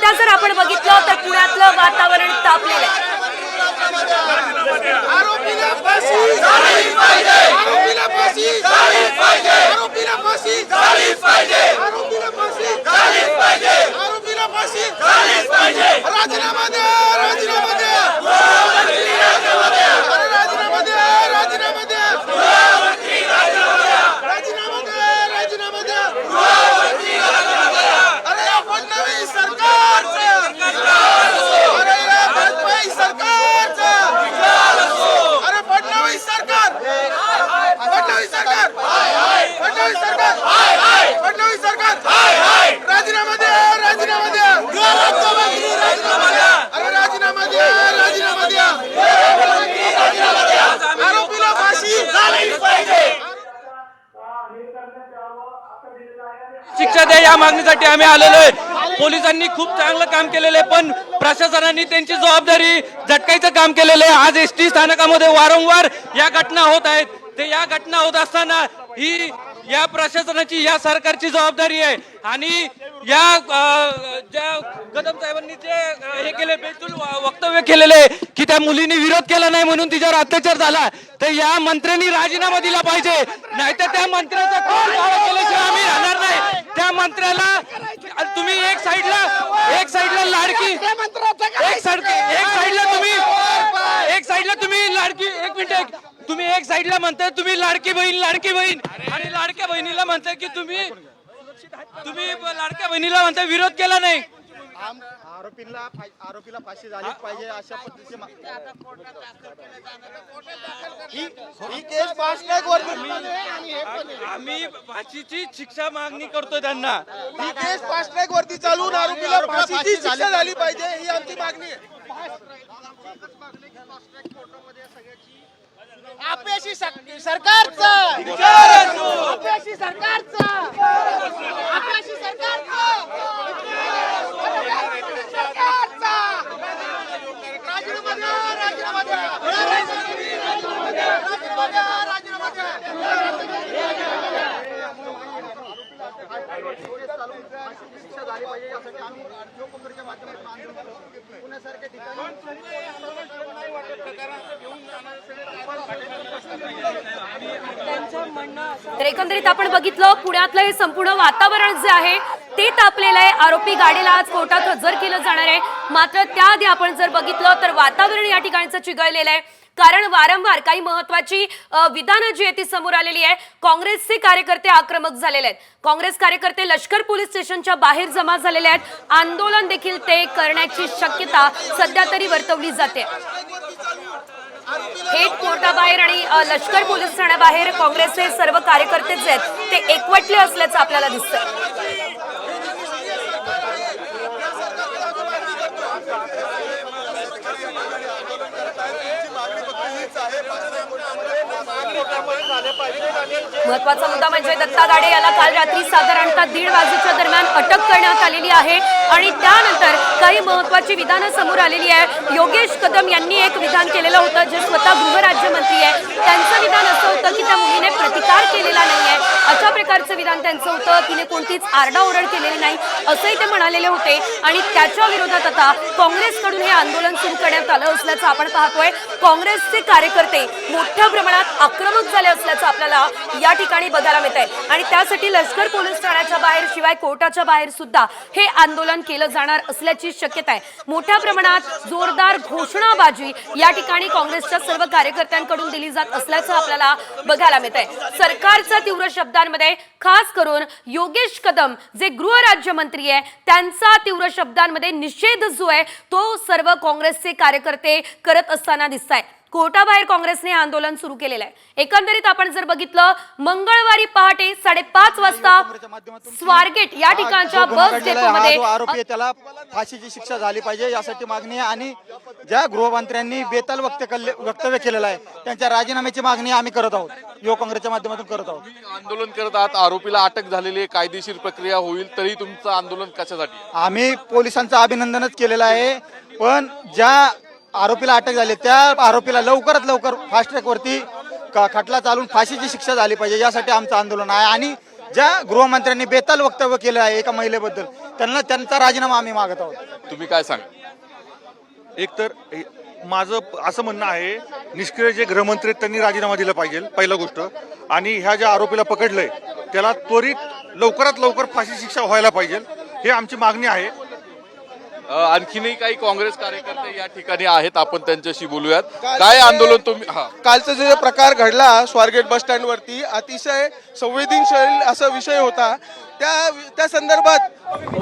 सध्या जर आपण बघितलं तर पुण्यातलं वातावरण तापलेलं आहे आरोपीला फाशी झालीच पाहिजे आरोपीला फाशी झालीच पाहिजे आरोपीला फाशी झालीच पाहिजे आरोपीला फाशी झालीच पाहिजे आरोपीला फाशी झालीच पाहिजे राजीनामा द्या राजीनामा द्या अरे राजीनामा द्या राजीनामा द्या राजीनामा द्या राजीनामा द्या अरे या फडणवीस सरकारचं अरे या वाजपेयी सरकारचं अरे फडणवीस सरकार फडणवीस सरकार फडणवीस सरकार फडणवीस सरकार. राजीनामा द्या राजीनामा द्या. अरे राजीनामा द्या राजीनामा द्या. आरोपीला फाशी. शिक्षा द्या या मागणीसाठी आम्ही आलेलो आहे. पोलिसांनी खूप चांगलं काम केलेलं आहे पण प्रशासनाने त्यांची जबाबदारी झटकायचं काम केलेलं आहे. आज एस टी स्थानकामध्ये वारंवार या घटना होत आहेत. ते या घटना होत असताना ही या प्रशासनाची या सरकारची जबाबदारी आहे. आणि या ज्या कदम साहेबांनी जे हे केले बेतुल वक्तव्य केलेले की त्या मुलीने विरोध केला नाही म्हणून तिच्यावर अत्याचार झाला तर या मंत्र्यांनी राजीनामा दिला पाहिजे. नाहीतर त्या मंत्र्याचा केल्याशिवाय आम्ही राहणार नाही. त्या मंत्र्याला तुम्ही एक साईडला एक साईडला लाडकी एक साईड एक साईडला तुम्ही एक साईडला तुम्ही लाडकी एक मिनिट. एक तुम्ही एक साईडला म्हणताय तुम्ही लाडकी बहीण लाडकी बहीण. आणि लाडक्या बहिणीला म्हणताय की तुम्ही तुम्ही लाडक्या बहिणीला म्हणताय विरोध केला नाही. आरोपीला फा- आरोपीला फाशी झालीच पाहिजे अशा पद्धतीचे मा- ही ही केस फास्ट ट्रॅक वरती आम्ही फाशीची शिक्षा मागणी करतोय त्यांना. ही केस फास्ट ट्रॅक वरती चालून आरोपीला फाशीची शिक्षा झाली पाहिजे ही आमची मागणी आहे. आपल्याशी सरकारचं! आपल्याशी सरकारचं! आपल्याशी सरकारचं! सरकारचं! राजीनामा द्या राजीनामा द्या! राजीनामा द्या राजीनामा द्या शिक्षा झाली पाहिजे यासाठी आम्ही जो काँग्रेसच्या माध्यमातून आंदोलन करतो. पुण्यासारख्या ठिकाणी तर एकंदरीत आपण बघितलं पुण्यातलं हे संपूर्ण वातावरण जे आहे ते तापलेलं आहे. आरोपी गाडीला आज कोर्टात हजर केलं जाणार आहे. मात्र त्याआधी आपण जर बघितलं तर वातावरण या ठिकाणचं चिघळलेलं आहे. कारण वारंवार काही महत्वाची विधानं जी आहे ती समोर आलेली आहे. काँग्रेसचे कार्यकर्ते आक्रमक झालेले आहेत. काँग्रेस कार्यकर्ते लष्कर पोलीस स्टेशनच्या बाहेर जमा झालेले आहेत. आंदोलन देखील ते करण्याची शक्यता सध्या तरी वर्तवली जाते. थेट कोर्टाबाहेर आणि लष्कर पोलीस ठाण्याबाहेर काँग्रेसचे सर्व कार्यकर्ते जे आहेत ते एकवटले असल्याचं आपल्याला दिसतंय. महत्त्वाचा मुद्दा म्हणजे दत्ता गाडे याला काल रात्री साधारणतः दीड वाजेच्या दरम्यान अटक करण्यात आलेली आहे. आणि त्यानंतर काही महत्वाची विधानं समोर आलेली आहे. योगेश कदम यांनी एक विधान केलेलं होतं जे स्वतः गृहराज्यमंत्री आहे. त्यांचं विधान असं होतं की त्या मुलीने प्रतिकार केलेला नाही अशा प्रकारचं विधान त्यांचं होतं. तिने कोणतीच आरडाओरड केलेली नाही असंही ते म्हणालेले होते. आणि त्याच्या विरोधात आता काँग्रेसकडून हे आंदोलन सुरू करण्यात आलं असल्याचं आपण पाहतोय. काँग्रेसचे कार्यकर्ते मोठ्या प्रमाणात आक्रमक झाले असल्याचं आपल्याला या ठिकाणी बघायला मिळत आहे आणि त्यासाठी लष्कर पोलीस शिवाय कोर्टाच्या बाहेर सुद्धा हे आंदोलन केलं जाणार असल्याची शक्यता आहे. मोठ्या प्रमाणात जोरदार घोषणाबाजी या ठिकाणी काँग्रेसच्या सर्व कार्यकर्त्यांकडून दिली जात असल्याचं आपल्याला बघायला मिळत आहे सरकारच्या तीव्र शब्दांमध्ये खास करून योगेश कदम जे गृहराज्यमंत्री आहे त्यांचा तीव्र शब्दांमध्ये निषेध जो आहे तो सर्व काँग्रेसचे कार्यकर्ते करत असताना दिसत आहे कोर्टाबाहेर काँग्रेसने आंदोलन सुरू केलेलं आहे. एकंदरीत आपण जर बघितलं मंगळवारी पहाटे साडेपाच वाजता स्वारगेट या ठिकाणच्या बस हा डेपोमध्ये आरोपी त्याला फाशीची शिक्षा झाली पाहिजे यासाठी मागणी आहे आणि ज्या गृहमंत्र्यांनी बेताल वक्त कल्ले- वक्तव्य केलेलं आहे त्यांच्या राजीनाम्याची मागणी आम्ही करत आहोत. युवक काँग्रेसच्या माध्यमातून करत आहोत. आंदोलन करत आहात आरोपीला अटक झालेली आहे कायदेशीर प्रक्रिया होईल तरी तुमचं आंदोलन कशासाठी आहे? आम्ही पोलिसांचं अभिनंदनच केलेलं आहे पण ज्या आरोपीला अटक झाली. त्या आरोपीला लवकरात लवकर फास्ट ट्रॅक वरती क- खटला चालून फाशीची शिक्षा झाली पाहिजे. यासाठी आमचं आंदोलन आहे. आणि ज्या गृहमंत्र्यांनी बेताल वक्तव्य केलं आहे एका महिलेबद्दल त्यांना त्यांचा राजीनामा आम्ही मागत आहोत. तुम्ही काय सांगा? एकतर हे- माझं असं म्हणणं आहे निष्क्रिय जे गृहमंत्री आहेत त्यांनी राजीनामा दिला पाहिजे पहिला गोष्ट. आणि ह्या ज्या आरोपीला पकडलंय त्याला त्वरित लवकरात लवकर फाशी शिक्षा व्हायला पाहिजे. हे आमची मागणी आहे. आणखीनही काही काँग्रेस कार्यकर्ते या ठिकाणी आहेत आपण त्यांच्याशी बोलूयात. काय आंदोलन तुम्ही हा. कालचा जो प्रकार घडला स्वारगेट बस स्टँड वरती अतिशय संवेदनशील असा विषय होता. त्या त्या संदर्भात